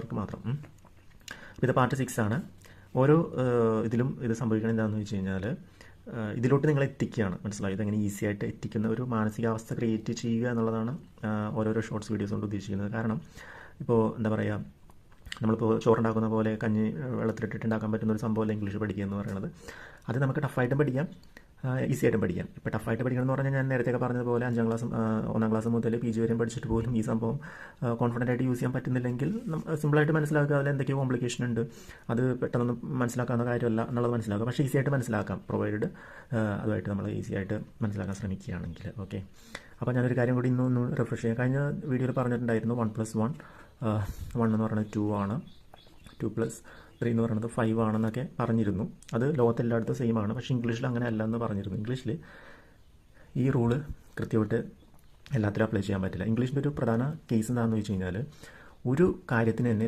Work മാത്രം. ഇത് part six ആണ്. ഓരോ ഇതിലും ഇത് സംഭവിക്കണം എന്താണെന്ന് വെച്ച് കഴിഞ്ഞാൽ ഇതിലോട്ട് നിങ്ങൾ എത്തിക്കുകയാണ്. മനസ്സിലായി? ഇതെങ്ങനെ ഈസി ആയിട്ട് എത്തിക്കുന്ന ഒരു മാനസികാവസ്ഥ ക്രിയേറ്റ് ചെയ്യുക എന്നുള്ളതാണ് ഓരോരോ ഷോർട്സ് വീഡിയോസ് കൊണ്ട് ഉദ്ദേശിക്കുന്നത്. കാരണം ഇപ്പോൾ എന്താ പറയുക നമ്മളിപ്പോൾ ചോറുണ്ടാക്കുന്ന പോലെ കഞ്ഞി വെള്ളത്തിലിട്ടിട്ട് ഉണ്ടാക്കാൻ പറ്റുന്ന ഒരു സംഭവമല്ല ഇംഗ്ലീഷ് പഠിക്കുക എന്ന് പറയുന്നത്. അത് നമുക്ക് ടഫായിട്ടും പഠിക്കാം. ഈസി പഠിക്കാം. ഇപ്പോൾ ടഫായിട്ട് പഠിക്കണം എന്ന് പറഞ്ഞാൽ ഞാൻ നേരത്തെ പറഞ്ഞതുപോലെ അഞ്ചാം ക്ലാസ് ഒന്നാം ക്ലാസ് മുതൽ പി ജി വരെയും പഠിച്ചിട്ട് പോലും ഈ സംഭവം കോൺഫിഡന്റ് ആയിട്ട് യൂസ് ചെയ്യാൻ പറ്റുന്നില്ലെങ്കിൽ സിമ്പിളായിട്ട് മനസ്സിലാക്കുക അതിൽ എന്തൊക്കെയോ കോംപ്ലിക്കേഷൻ ഉണ്ട്. അത് പെട്ടെന്നൊന്നും മനസ്സിലാക്കാവുന്ന കാര്യമല്ല എന്നുള്ളത് മനസ്സിലാക്കുക. പക്ഷേ ഈസി ആയിട്ട് മനസ്സിലാക്കാം. പ്രൊവൈഡ് അതുമായിട്ട് നമ്മൾ ഈസി ആയിട്ട് മനസ്സിലാക്കാൻ ശ്രമിക്കുകയാണെങ്കിൽ ഓക്കെ അപ്പോൾ ഞാനൊരു കാര്യം കൂടി ഇന്ന് ഒന്ന് റിഫ്രഷ് ചെയ്യാം. കഴിഞ്ഞ വീഡിയോയിൽ പറഞ്ഞിട്ടുണ്ടായിരുന്നു വൺ പ്ലസ് വൺ വൺ എന്ന് പറഞ്ഞാൽ ടു ആണ്. ടു പ്ലസ് ത്രീ എന്ന് പറയുന്നത് ഫൈവ് ആണെന്നൊക്കെ പറഞ്ഞിരുന്നു. അത് ലോകത്തെല്ലായിടത്തും സെയിം ആണ്. പക്ഷേ ഇംഗ്ലീഷിൽ അങ്ങനെ അല്ല എന്ന് പറഞ്ഞിരുന്നു. ഇംഗ്ലീഷിൽ ഈ റൂൾ കൃത്യമായിട്ട് എല്ലാത്തിലും അപ്ലൈ ചെയ്യാൻ പറ്റില്ല. ഇംഗ്ലീഷിന്റെ ഒരു പ്രധാന കേസ് എന്താണെന്ന് വെച്ച് കഴിഞ്ഞാൽ ഒരു കാര്യത്തിന് തന്നെ